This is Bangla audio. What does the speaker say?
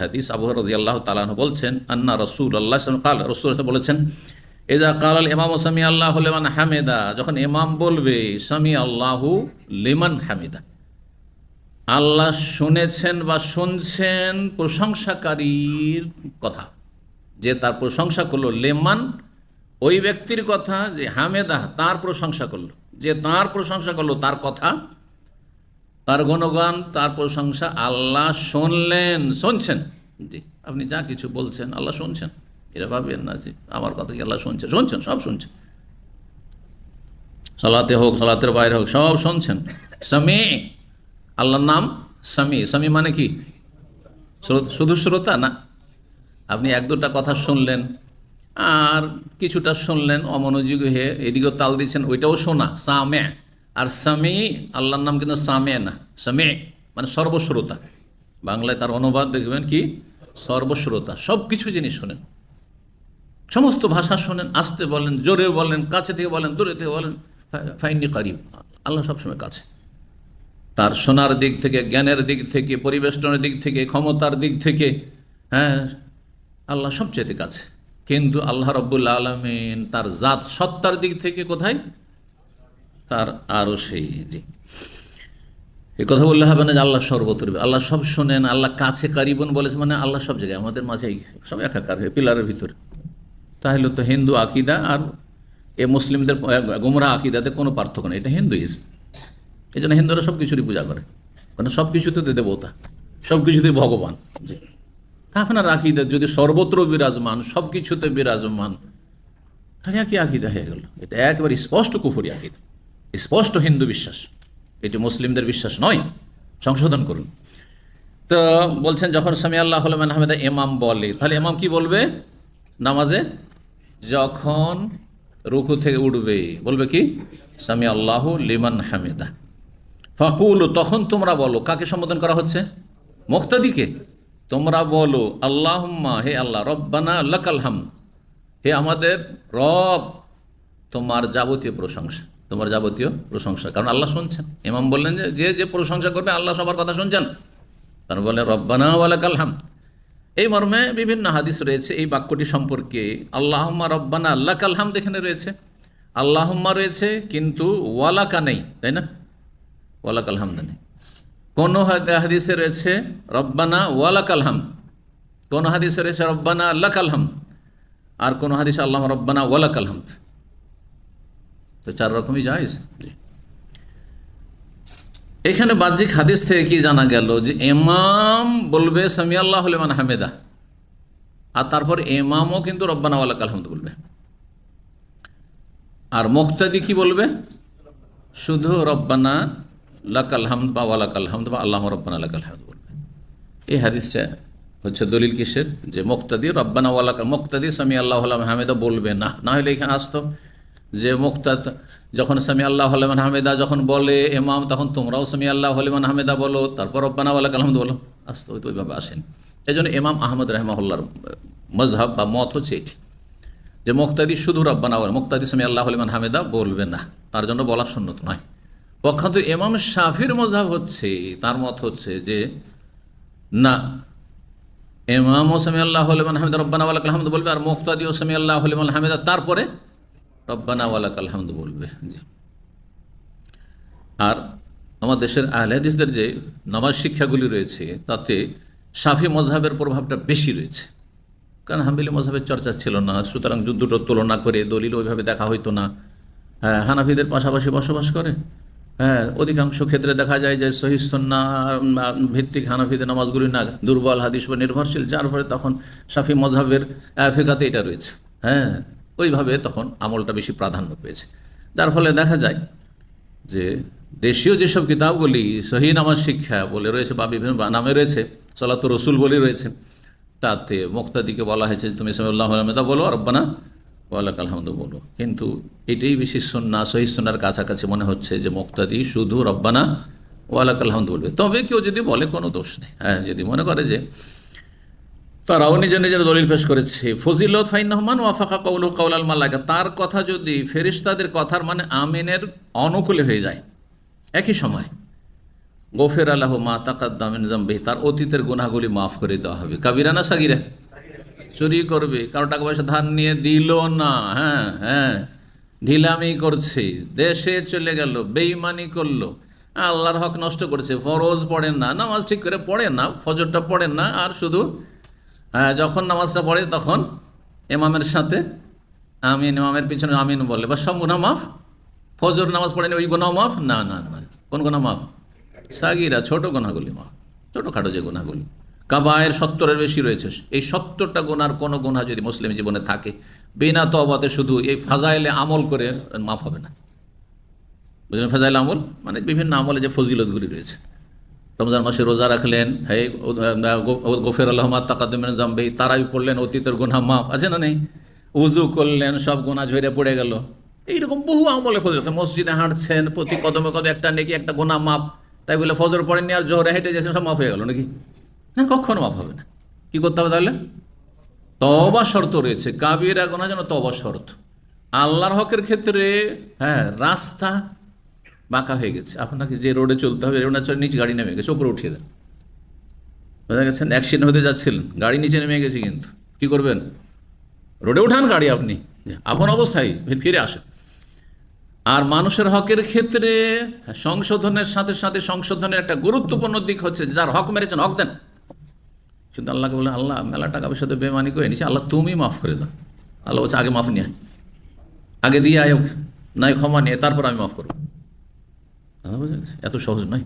হাদিস আবু রাজি আল্লাহ তালাহ বলছেন, আন্না রসুল আল্লাহ কাল রসুল বলেছেন এদা কাল ইমাম সামি আল্লাহ লেমান হামেদা, যখন ইমাম বলবে সামি আল্লাহু লিমান হামিদা, আল্লাহ শুনেছেন বা শুনছেন প্রশংসাকারীর কথা। যে তার প্রশংসা করল লেমান, ওই ব্যক্তির কথা যে হামেদা তার প্রশংসা করল। যে তার প্রশংসা করল তার কথা তার গুণগান, তার প্রশংসা আল্লাহ শুনলেন। শুনছেন? জি, আপনি যা কিছু বলছেন আল্লাহ শুনছেন। এরা ভাববেন না যে আমার কথা কি আল্লাহ শুনছেন? শুনছেন, সব শুনছেন। সালাতে হোক, সালাতের বাইরে হোক, সব শুনছেন। সামি, আল্লাহর নাম সামি। সামি মানে কি? শুধু শ্রোতা না? আপনি এক দুটা কথা শুনলেন, আর কিছুটা শুনলেন, অমনোযোগী হয়ে এদিকেও তাল দিচ্ছেন, ওইটাও শোনা, সামে। আর সামি আল্লাহর নাম কিন্তু সামে না সামে মানে সর্বশ্রোতা। বাংলায় তার অনুবাদ দেখবেন কি? সর্বশ্রোতা। সব কিছু জিনিস শোনেন, সমস্ত ভাষা শোনেন, আসতে বলেন, জোরে বলেন, কাছে থেকে বলেন, দূরে থেকে বলেন ফাইনি কারিব আল্লাহ সবসময় কাছে। তার শোনার দিক থেকে, জ্ঞানের দিক থেকে, পরিবেষ্টনের দিক থেকে, ক্ষমতার দিক থেকে হ্যাঁ আল্লাহ সবচেয়ে কাছে। কিন্তু আল্লাহ রব্বুল্লা আলমিন তার জাত, সত্তার দিক থেকে কোথায়? তার আরও সেই জি এ কথা বললে হবে না যে আল্লাহ সর্বত্র আল্লাহ সব শোনেন, আল্লাহ কাছে কারিবন বলেছে মানে আল্লাহ সব জায়গায়, আমাদের মাঝেই সব একাকার হয়ে, পিলারের ভিতরে। তাহলে তো হিন্দু আকিদা আর এ মুসলিমদের গুমরা আকিদাতে কোনো পার্থক্য নেই, এটা হিন্দুইজম। এই জন্য হিন্দুরা সব কিছুরই পূজা করে। কারণ সব কিছুতে দেবতা, সব কিছুতেই ভগবান। জি। আপনার আকিদা, যদি সর্বত্র বিরাজমান, সব কিছুতে বিরাজমান, তাহলে একই আকিদা হয়ে গেল? এটা একেবারে স্পষ্ট কুফুরি আকিদা। স্পষ্ট হিন্দু বিশ্বাস। এটি মুসলিমদের বিশ্বাস নয়। সংশোধন করুন। তো বলছেন, যখন সামি আল্লাহ হলমান আহমেদা এমাম বলে। তাহলে এমাম কি বলবে? নামাজে? যখন রুকু থেকে উঠবে। বলবে কি? সামি আল্লাহ লিমান হামেদা। ফাকুল, তখন তোমরা বলো, কাকে সম্বোধন করা হচ্ছে? মুক্তাদিকে, তোমরা বলো, আল্লাহম্মা, হে আল্লাহ, রব্বানা লাকাল হাম হে আমাদের রব, তোমার যাবতীয় প্রশংসা। তোমার যাবতীয় প্রশংসা। কারণ আল্লাহ শুনছেন। ইমাম বললেন যে যে যে প্রশংসা করবে, আল্লাহ সবার কথা শুনছেন। কারণ বললেন রব্বানা ওয়ালাকাল হাম এই মর্মে বিভিন্ন হাদিস রয়েছে, এই বাক্যটি সম্পর্কে। আল্লাহম্মা রব্বানা আল্লাহ কালহাম এখানে রয়েছে। আল্লাহম্মা রয়েছে, কিন্তু ওয়ালাকা নেই, তাই না? ওয়ালাক আলহামদ নেই। কোন হাদিসে রয়েছে, রব্বানা ওয়ালাক আলহাম কোন হাদিসে রয়েছে, রব্বানা আল্লাহ কালহাম আর কোন হাদিসে আল্লাহ রব্বানা ওয়ালাক আলহামদ তো চার রকমই জায়েজ। এখানে বাহ্যিক হাদিস থেকে কি জানা গেল যে এমাম বলবে সামি আল্লাহ হলেমান হামেদা। আর তারপর এমামও কিন্তু রব্বানা ওয়ালাক আলহামদ বলবে। আর মুক্তাদি কি বলবে? শুধু রব্বানা লাকাল হামদ বা ওয়ালাকাল হামদ বা আল্লাহ রব্বানা লাকাল হামদ বলবে। এই হাদিসটা হচ্ছে দলিল কিসের? যে মুক্তাদি রব্বানা ওয়ালাকাল মুক্তাদি সামি আল্লাহ হামেদা বলবে না। না হলে এখানে আসতো। যে মুক্তাদ যখন সামি আল্লাহ হলেমান হামেদা যখন বলে এমাম তখন তোমরাও সামি আল্লাহ হলেমান হামেদা বলো। তারপর রব্বানা ওয়ালাক আলহামদ বলো। আসতে হয়তো ওইভাবে আসেন। এই জন্য ইমাম আহমদ রহমাহুল্লার মজহাব বা মত হচ্ছে এটি। যে মুক্তাদি শুধু রব্বানা বলে, মুক্তাদি সামি আল্লাহ হলিমান হামেদা বলবে না। তার জন্য বলা সুন্নত নয়। পক্ষান্ত ইমাম শাফির মজাব হচ্ছে, তার মত হচ্ছে যে, না ইমাম ওসামি আল্লাহ হলিমান হামিদা রব্বানা ওয়ালাক আলহামদ বলবে, আর মুক্তাদি ওসামি আল্লাহ হলিমান হামিদা, তারপরে রব্বানা ওয়ালাক আলহামদ বলবে। জি। আর আমার দেশের আহলেদিসদের যে নামাজ শিক্ষাগুলি রয়েছে, তাতে শাফি মজহাবের প্রভাবটা বেশি রয়েছে। কারণ হাম্বিলি মজাবের চর্চা ছিল না, সুতরাং দুটো তুলনা করে দলিল ওইভাবে দেখা হইতো না। হ্যাঁ হানাফিদের পাশাপাশি বসবাস করে। হ্যাঁ অধিকাংশ ক্ষেত্রে দেখা যায় যে সহিসন্না ভিত্তিক হানাফিদের নামাজগুলি না দুর্বল হাদিস বা নির্ভরশীল, যার ফলে তখন শাফি মজাবের ফেকাতে এটা রয়েছে। হ্যাঁ ওইভাবে তখন আমলটা বেশি প্রাধান্য পেয়েছে। যার ফলে দেখা যায় যে দেশীয় যেসব কিতাবগুলি সহি নামাজ শিক্ষা বলে রয়েছে বা বিভিন্ন নামে রয়েছে সলাত রসুল বলে রয়েছে, তাতে মুক্তাদিকে বলা হয়েছে তুমি সাল্লাহ আহমেদা বলো রব্বানা ওয়ালাক আলহামদ বলো। কিন্তু এটাই বেশি সন্না সহি সন্ন্যার কাছাকাছি মনে হচ্ছে যে মুক্তাদি শুধু রব্বানা ওয়ালাক আলহামদ বলবে। তবে কেউ যদি বলে কোনো দোষ নেই। হ্যাঁ যদি মনে করে যে তারাও নিজের নিজের দলিল পেশ করেছে। ফজিলত ফাইন রহমান ওয়াফাকা কৌল কৌলাল মাল্লাকা তার কথা যদি ফেরিস্তাদের কথার মানে আমিনের অনুকূলে হয়ে যায়, একই সময় গোফের আল্লাহ মা তাকাদ্দামিন জাম্বে তার অতীতের গুনাহগুলি মাফ করে দেওয়া হবে। কাবিরা না সাগিরা? চুরি করবে, কারও টাকা পয়সা ধার নিয়ে দিল না হ্যাঁ হ্যাঁ ঢিলামি করছে, দেশে চলে গেল বেইমানি করল। আল্লাহর হক নষ্ট করছে, ফরজ পড়েন না, নামাজ ঠিক করে পড়েন না, ফজরটা পড়েন না, আর শুধু যখন নামাজটা পড়ে তখন এমামের সাথে আমিন, ইমামের পিছনে আমিন বলে। বা সব গুণা মাফ। ফজর নামাজ পড়েনি, ওই গুণাও মাফ? না না না কোন গুণা মাফ? সাগিরা, ছোট গোনাগুলি মাফ। ছোটোখাটো যে গুণাগুলি কাবায়ের সত্তরের বেশি রয়েছে। এই সত্তরটা গোনার কোনো গুণা যদি মুসলিম জীবনে থাকে, বিনা তবাতে শুধু এই ফাজাইলে আমল করে মাফ হবে না। বুঝলেন? ফাজাইল আমল? মানে বিভিন্ন আমলে যে ফজিলতগুলি রয়েছে। রমজান মাসে রোজা রাখলেন হে গোফের আলহমাদ তাকাদমিন জাম্বে তারাই পড়লেন, অতীতের গুনা মাপ আছে না নেই? উজু করলেন, সব গুণা ঝরে পড়ে গেল। এইরকম বহু আমলে ফজিলত মসজিদে হাঁটছেন, প্রতি কদমে কদমে একটা নেকি, একটা গোনা মাপ তাই বলে ফজর পড়েননি আর জোহরে হেঁটে যাচ্ছেন সব মাফ হয়ে গেল নাকি? না, কখনো মাফ হবে না। কী করতে হবে তাহলে? তবা শর্ত রয়েছে, কাবিরা গোনা যেন তবা শর্ত। আল্লাহর হকের ক্ষেত্রে হ্যাঁ রাস্তা বাঁকা হয়ে গেছে। আপনাকে যে রোডে চলতে হবে রোডে চলে নিচে গাড়ি নেমে গেছে ওপরে উঠিয়ে দেন। বোঝা গেছেন অ্যাক্সিডেন্ট হতে যাচ্ছিলেন, গাড়ি নিচে নেমে গেছে কিন্তু। কি করবেন? রোডে উঠান গাড়ি আপনি। আপন অবস্থায় ফির- আসেন। আর মানুষের হকের ক্ষেত্রে সংশোধনের সাথে সাথে সংশোধনের একটা গুরুত্বপূর্ণ দিক হচ্ছে যার হক মেরেছেন, হক দেন। কিন্তু আল্লাহকে বলেন আল্লাহ, মেলা টাকা পয়সা তো বেমানি করে নিচ্ছে আল্লাহ, তুমি মাফ করে দাও। আল্লাহ বলছে, আগে মাফ নিয়ে। আগে দিয়ে আয় নাই ক্ষমা নিয়ে তারপর আমি মাফ করব। এত সহজ নয়।